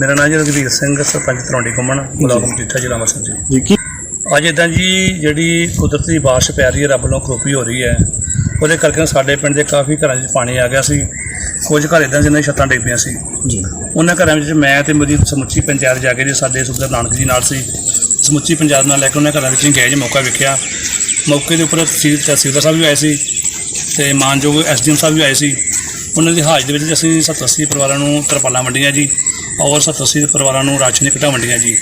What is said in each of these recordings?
ਮੇਰਾ ਨਾਮ ਜੀ ਰਘਵੀਰ ਸਿੰਘ ਸਰਪੰਚ ਤਰੌਂਡੀ ਘੁੰਮਣ ਬਲਾਕ ਮਜੀਠਾ ਜ਼ਿਲ੍ਹਾ ਅੰਮ੍ਰਿਤਸਰ ਜੀ। ਜੀ ਕੀ ਅੱਜ ਇਦਾਂ ਜੀ ਜਿਹੜੀ ਕੁਦਰਤੀ ਬਾਰਿਸ਼ ਪੈ ਰਹੀ ਹੈ ਰੱਬ ਵੱਲੋਂ ਕਰੋਪੀ ਹੋ ਰਹੀ ਹੈ ਉਹਦੇ ਕਰਕੇ ਸਾਡੇ ਪਿੰਡ ਦੇ ਕਾਫੀ ਘਰਾਂ 'ਚ ਪਾਣੀ ਆ ਗਿਆ ਸੀ। ਕੁਝ ਘਰ ਇਦਾਂ ਜਿਨ੍ਹਾਂ ਦੀ ਛੱਤਾਂ ਡਿੱਗ ਪਈਆਂ ਸੀ। ਜੀ। ਉਹਨਾਂ ਘਰਾਂ ਵਿੱਚ ਮੈਂ ਤੇ ਮੇਰੀ ਸਮੁੱਚੀ ਪੰਚਾਇਤ ਜਾ ਕੇ ਜੀ ਸਾਡੇ ਸੁਖਦਰ ਨਾਨਕ ਜੀ ਨਾਲ ਸੀ। ਸਮੁੱਚੀ ਪੰਚਾਇਤ ਨਾਲ ਲੈ ਕੇ ਉਹਨਾਂ ਘਰਾਂ ਵਿੱਚ ਗਏ ਜੀ ਮੌਕਾ ਵੇਖਿਆ। ਮੌਕੇ ਦੇ ਉੱਪਰ ਤਹਿਸੀਲ ਤਹਿਸੀਲਦਾਰ ਸਾਹਿਬ ਵੀ ਆਏ ਸੀ ਤੇ ਮਾਨਯੋਗ ਐਸਡੀਐਮ ਸਾਹਿਬ ਵੀ ਆਏ ਸੀ। ਉਹਨਾਂ ਦੀ ਹਾਜ਼ਰੀ ਦੇ ਵਿੱਚ ਅਸੀਂ 87 ਪਰਿਵਾਰਾਂ ਨੂੰ ਤਰਪਾਲਾਂ ਵੰਡੀਆਂ ਜੀ ਔਰ 87 ਪਰਿਵਾਰਾਂ ਨੂੰ ਰਾਸ਼ਨ ਕਿੱਟਾਂ ਵੰਡੀਆਂ ਜੀ।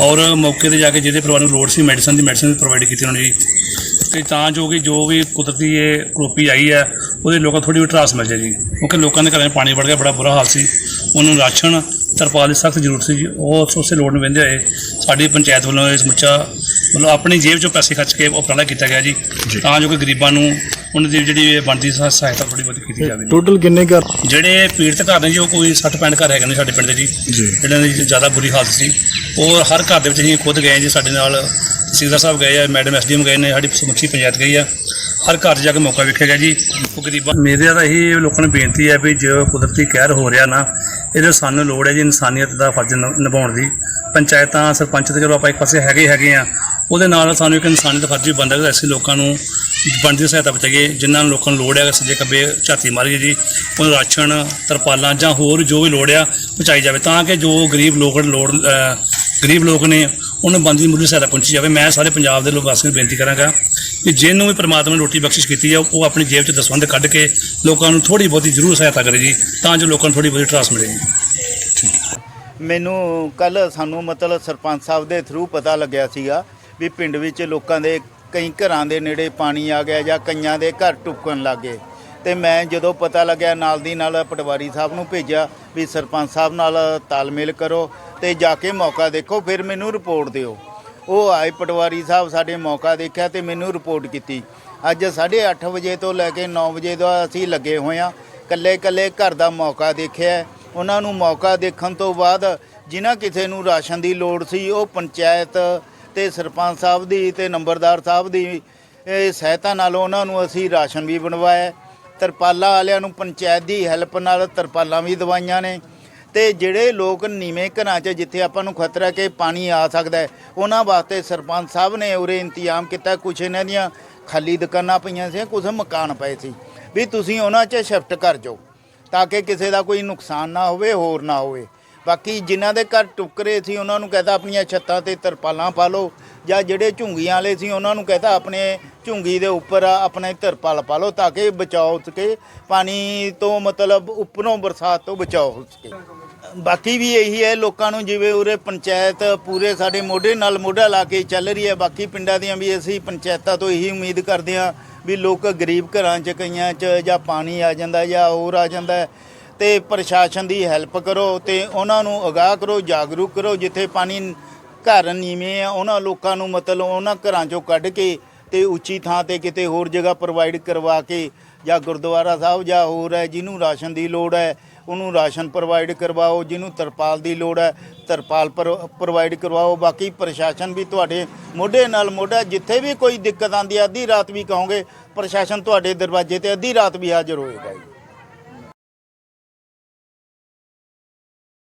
ਔਰ ਮੌਕੇ ਤੇ ਜਾ ਕੇ ਜਿਹਦੇ ਪਰਿਵਾਰ ਨੂੰ ਲੋੜ ਸੀ ਮੈਡੀਸਨ ਦੀ ਮੈਡੀਸਨ ਵੀ ਪ੍ਰੋਵਾਈਡ ਕੀਤੀ ਉਹਨਾਂ ਨੇ ਜੀ ਤੇ ਤਾਂ ਜੋ ਕਿ ਜੋ ਵੀ ਕੁਦਰਤੀ ਇਹ ਕਰੋਪੀ ਆਈ ਹੈ ਉਹਦੇ ਲੋਕਾਂ ਥੋੜੀ ਵੀ ਟਰਾਸ ਮਿਲ ਜਾਏ ਜੀ। ਕਿਉਂਕਿ ਲੋਕਾਂ ਦੇ ਘਰਾਂ 'ਚ ਪਾਣੀ ਵੜ ਗਿਆ ਬੜਾ ਬੁਰਾ ਹਾਲ ਸੀ। ਉਹਨਾਂ ਨੂੰ ਰਾਸ਼ਨ ਤਰਪਾਲ ਦੀ ਸਖਤ ਜ਼ਰੂਰਤ ਸੀ ਜੀ। ਉਹ ਉਸ ਲੋੜ ਨੂੰ ਵੰਦੇ ਹੋਏ ਸਾਡੀ ਪੰਚਾਇਤ ਵੱਲੋਂ ਇਸ ਮੁੱਚਾ ਮਤਲਬ ਆਪਣੀ ਜੇਬ 'ਚੋਂ ਪੈਸੇ ਖਰਚ ਕੇ ਉਪਰਾਲਾ ਕੀਤਾ ਗਿਆ ਜੀ। ਤਾਂ ਜੋ ਕਿ ਗਰੀਬਾਂ ਨੂੰ ਉਹਨਾਂ ਦੀ ਜਿਹੜੀ ਬਣਦੀ ਸਹਾ- ਸਹਾਇਤਾ ਥੋੜੀ ਬਹੁਤੀ ਕੀਤੀ ਜਾਵੇ। ਟੋਟਲ ਕਿੰਨੇ ਘਰ? ਜਿਹੜੇ ਪੀੜਤ ਘਰ ਨੇ ਜੀ ਉਹ ਕੋਈ 60 65 ਘਰ ਹੈਗੇ ਨੇ ਸਾਡੇ ਪਿੰਡ ਦੇ ਜੀ। ਜੀ। ਇਹਨਾਂ ਦੀ ਜ਼ਿਆਦਾ ਬੁਰੀ ਹਾਲਤ ਸੀ। ਉਹ ਹਰ ਘਰ ਦੇ ਵਿੱਚ ਅਸੀਂ ਖੁਦ ਗਏ ਜੀ। ਸਾਡੇ ਨਾਲ ਤਹਿਸੀਲਦਾਰ ਸਾਹਿਬ ਗਏ ਆ ਮੈਡਮ ਐਸਡੀਐਮ ਗਏ ਨੇ ਸਾਡੀ ਸਮੁੱਚੀ ਪੰਚਾਇਤ ਗਈ ਆ। ਹਰ ਘਰ 'ਚ ਜਾ ਕੇ ਮੌਕਾ ਵੇਖਿਆ ਗਿਆ ਜੀ। ਉਹ ਗਰੀਬਾਂ ਮੇਰੇ ਤਾਂ ਇਹੀ ਲੋਕਾਂ ਨੂੰ ਬੇਨਤੀ ਹੈ ਵੀ ਜੋ ਕੁਦਰਤੀ ਕਹਿਰ ਹੋ ਰਿਹਾ ਨਾ, ਇਹਦੇ ਸਾਨੂੰ ਲੋੜ ਹੈ ਜੀ ਇਨਸਾਨੀਅਤ ਦਾ ਫਰਜ਼ ਨਿ- ਨਿਭਾਉਣ ਦੀ। ਪੰਚਾਇਤਾਂ, ਸਰਪੰਚ ਤੇ ਚਲੋ ਆਪਾਂ ਇੱਕ ਪਾਸੇ ਹੈਗੇ ਹੈਗੇ ਆ, ਉਹਦੇ ਨਾਲ ਸਾਨੂੰ ਇੱਕ ਇਨਸਾਨੀਅਤ ਦਾ ਫਰਜ਼ ਵੀ ਬਣਦਾ ਕਿ ਅਸੀਂ ਲੋਕਾਂ ਨੂੰ ਬਣਦੀ ਸਹਾਇਤਾ ਪਹੁੰਚਾਈਏ ਜਿਨ੍ਹਾਂ ਨੂੰ ਲੋਕਾਂ ਨੂੰ ਲੋੜ ਹੈ ਸੱਜੇ ਖੱਬੇ ਝਾਤੀ ਮਾਰੀਏ ਜੀ, ਉਹਨੂੰ ਰਾਸ਼ਨ, ਤਰਪਾਲਾਂ ਜਾਂ ਹੋਰ ਜੋ ਵੀ ਲੋੜ ਆ, ਪਹੁੰਚਾਈ ਜਾਵੇ। ਤਾਂ ਕਿ ਜੋ ਗਰੀਬ ਲੋਕ ਲੋੜ ਗਰੀਬ ਲੋਕ ਨੇ, ਉਹਨੂੰ ਬੰਦੀ ਮੁੱਢਲੀ ਸਹਾਇਤਾ ਪਹੁੰਚੀ ਜਾਵੇ। ਮੈਂ ਸਾਰੇ ਪੰਜਾਬ ਦੇ ਲੋਕ ਵਾਸੀਆਂ ਨੂੰ ਬੇਨਤੀ ਕਰਾਂਗਾ ਕਿ ਜਿਹਨੂੰ ਵੀ ਪ੍ਰਮਾਤਮਾ ਨੇ ਰੋਟੀ ਬਖਸ਼ਿਸ਼ ਕੀਤੀ ਆ, ਉਹ ਆਪਣੀ ਜੇਬ 'ਚ ਦਸਵੰਧ ਕੱਢ ਕੇ ਲੋਕਾਂ ਨੂੰ ਥੋੜੀ ਬਹੁਤੀ ਜ਼ਰੂਰ ਸਹਾਇਤਾ ਕਰੇ ਜੀ, ਤਾਂ ਜੋ ਲੋਕਾਂ ਨੂੰ ਥੋੜੀ ਬਹੁਤੀ ਟਰਾਸ ਮਿਲੇ ਜੀ। ਮੈਨੂੰ ਕੱਲ ਸਾਨੂੰ ਮਤਲਬ ਸਰਪੰਚ ਸਾਹਿਬ ਦੇ ਥਰੂ ਪਤਾ ਲੱਗਿਆ ਸੀਗਾ ਵੀ ਪਿੰਡ ਵਿੱਚ ਲੋਕਾਂ ਦੇ ਕਈ ਘਰਾਂ ਦੇ ਨੇੜੇ ਪਾਣੀ ਆ ਗਿਆ ਜਾਂ ਕਈਆਂ ਦੇ ਘਰ ਟੁੱਕਣ ਲੱਗੇ ਤੇ ਮੈਂ ਜਦੋਂ ਪਤਾ ਲੱਗਿਆ, ਨਾਲ ਦੀ ਨਾਲ ਪਟਵਾਰੀ ਸਾਹਿਬ ਨੂੰ ਭੇਜਿਆ ਵੀ ਸਰਪੰਚ ਸਾਹਿਬ ਨਾਲ ਤਾਲਮੇਲ ਕਰੋ ਤੇ ਜਾ ਕੇ ਮੌਕਾ ਦੇਖੋ, ਫਿਰ ਮੈਨੂੰ ਰਿਪੋਰਟ ਦਿਓ। ਉਹ ਆਏ ਪਟਵਾਰੀ ਸਾਹਿਬ ਸਾਡੇ ਮੌਕਾ ਦੇਖਿਆ ਤੇ ਮੈਨੂੰ ਰਿਪੋਰਟ ਕੀਤੀ। ਅੱਜ 8:30 ਵਜੇ ਤੋਂ ਲੈ ਕੇ 9 ਵਜੇ ਦਾ ਅਸੀਂ ਲੱਗੇ ਹੋਏ ਆ ਕੱਲੇ ਕੱਲੇ ਘਰ ਦਾ ਮੌਕਾ ਦੇਖਿਆ ਉਹਨਾਂ ਨੂੰ ਮੌਕਾ ਦੇਖਣ ਤੋਂ ਬਾਅਦ ਜਿਨ੍ਹਾਂ ਕਿਸੇ ਨੂੰ ਰਾਸ਼ਨ ਦੀ ਲੋੜ ਸੀ, ਉਹ ਪੰਚਾਇਤ ਤੇ ਸਰਪੰਚ ਸਾਹਿਬ ਦੀ ਤੇ ਨੰਬਰਦਾਰ ਸਾਹਿਬ ਦੀ ਸਹਾਇਤਾ ਨਾਲ ਉਹਨਾਂ ਨੂੰ ਅਸੀਂ ਰਾਸ਼ਨ ਵੀ ਬਣਵਾਇਆ ਤਰਪਾਲਾਂ ਵਾਲਿਆਂ ਨੂੰ ਪੰਚਾਇਤ ਦੀ ਹੈਲਪ ਨਾਲ ਤਰਪਾਲਾਂ ਵੀ ਦਵਾਈਆਂ ਨੇ। ਤੇ ਜਿਹੜੇ ਲੋਕ ਨੀਵੇਂ ਘਰਾਂ 'ਚ ਜਿੱਥੇ ਆਪਾਂ ਨੂੰ ਖਤਰਾ ਕਿ ਪਾਣੀ ਆ ਸਕਦਾ ਹੈ, ਉਹਨਾਂ ਵਾਸਤੇ ਸਰਪੰਚ ਸਾਹਿਬ ਨੇ ਉਰੇ ਇੰਤਜ਼ਾਮ ਕੀਤਾ, ਕੁਛ ਇਹਨਾਂ ਦੀਆਂ ਖਾਲੀ ਦੁਕਾਨਾਂ ਪਈਆਂ ਸੀ ਕੁਝ ਮਕਾਨ ਪਏ ਸੀ। ਵੀ ਤੁਸੀਂ ਉਹਨਾਂ 'ਚ ਸ਼ਿਫਟ ਕਰ ਜਾਓ, ਤਾਂ ਕਿ ਕਿਸੇ ਦਾ ਕੋਈ ਨੁਕਸਾਨ ਨਾ ਹੋਵੇ, ਹੋਰ ਨਾ ਹੋਵੇ। ਬਾਕੀ ਜਿਨ੍ਹਾਂ ਦੇ ਘਰ ਟੁਕਰੇ ਸੀ, ਉਹਨਾਂ ਨੂੰ ਕਹਤਾ ਆਪਣੀਆਂ ਛੱਤਾਂ ਤੇ ਤਰਪਾਲਾਂ ਪਾ ਲਓ, ਜਾਂ ਜਿਹੜੇ ਝੁੰਗੀਆਂ ਵਾਲੇ ਸੀ, ਉਹਨਾਂ ਨੂੰ ਕਹਤਾ ਆਪਣੇ ਝੁੰਗੀ ਦੇ ਉੱਪਰ ਆਪਣੇ ਤਰਪਾਲ ਪਾ ਲਓ, ਤਾਂ ਕਿ ਬਚਾਓ ਹੋ ਸਕੇ। ਪਾਣੀ ਤੋਂ ਮਤਲਬ ਉੱਪਰੋਂ ਬਰਸਾਤ ਤੋਂ ਬਚਾਓ ਹੋ ਸਕੇ। ਬਾਕੀ ਵੀ ਇਹੀ ਹੈ, ਲੋਕਾਂ ਨੂੰ ਜਿਵੇਂ ਉਰੇ ਪੰਚਾਇਤ ਪੂਰੇ ਸਾਡੇ ਮੋਢੇ ਨਾਲ ਮੋਢਾ ਲਾ ਕੇ ਚੱਲ ਰਹੀ ਹੈ, ਬਾਕੀ ਪਿੰਡਾਂ ਦੀਆਂ ਵੀ ਅਸੀਂ ਪੰਚਾਇਤਾਂ ਤੋਂ ਇਹੀ ਉਮੀਦ ਕਰਦੇ ਹਾਂ ਵੀ ਲੋਕ ਗਰੀਬ ਘਰਾਂ 'ਚ, ਕਈਆਂ 'ਚ ਜਾਂ ਪਾਣੀ ਆ ਜਾਂਦਾ ਜਾਂ ਹੋਰ ਆ ਜਾਂਦਾ ਹੈ, ਤੇ ਪ੍ਰਸ਼ਾਸਨ ਦੀ ਹੈਲਪ ਕਰੋ ਤੇ ਉਹਨਾਂ ਨੂੰ ਅਗਾਹ ਕਰੋ, ਜਾਗਰੂਕ ਕਰੋ, ਜਿੱਥੇ ਪਾਣੀ ਘਰ ਨੀਵੇਂ ਆ, ਉਹਨਾਂ ਲੋਕਾਂ ਨੂੰ ਮਤਲਬ ਉਹਨਾਂ ਘਰਾਂ 'ਚੋਂ ਕੱਢ ਕੇ ਤੇ ਉੱਚੀ ਥਾਂ ਤੇ ਕਿਤੇ ਹੋਰ ਜਗ੍ਹਾ ਪ੍ਰੋਵਾਈਡ ਕਰਵਾ ਕੇ ਜਾਂ ਗੁਰਦੁਆਰਾ ਸਾਹਿਬ ਜਾਂ ਹੋਰ ਹੈ, ਜਿਹਨੂੰ ਰਾਸ਼ਨ ਦੀ ਲੋੜ ਹੈ ਉਹਨੂੰ ਰਾਸ਼ਨ ਪ੍ਰੋਵਾਈਡ ਕਰਵਾਓ, ਜਿਹਨੂੰ ਤਰਪਾਲ ਦੀ ਲੋੜ ਹੈ, ਤਰਪਾਲ ਪ੍ਰੋਵਾਈਡ ਕਰਵਾਓ। ਬਾਕੀ ਪ੍ਰਸ਼ਾਸਨ ਵੀ ਤੁਹਾਡੇ ਮੋਢੇ ਨਾਲ ਮੋਢਾ ਜਿੱਥੇ ਵੀ ਕੋਈ ਦਿੱਕਤ ਆਂਦੀ ਹੈ, ਅੱਧੀ ਰਾਤ ਵੀ ਕਹੋਗੇ, ਪ੍ਰਸ਼ਾਸਨ ਤੁਹਾਡੇ ਦਰਵਾਜ਼ੇ ਤੇ ਅੱਧੀ ਰਾਤ ਵੀ ਹਾਜ਼ਰ ਹੋਏਗਾ ਜੀ।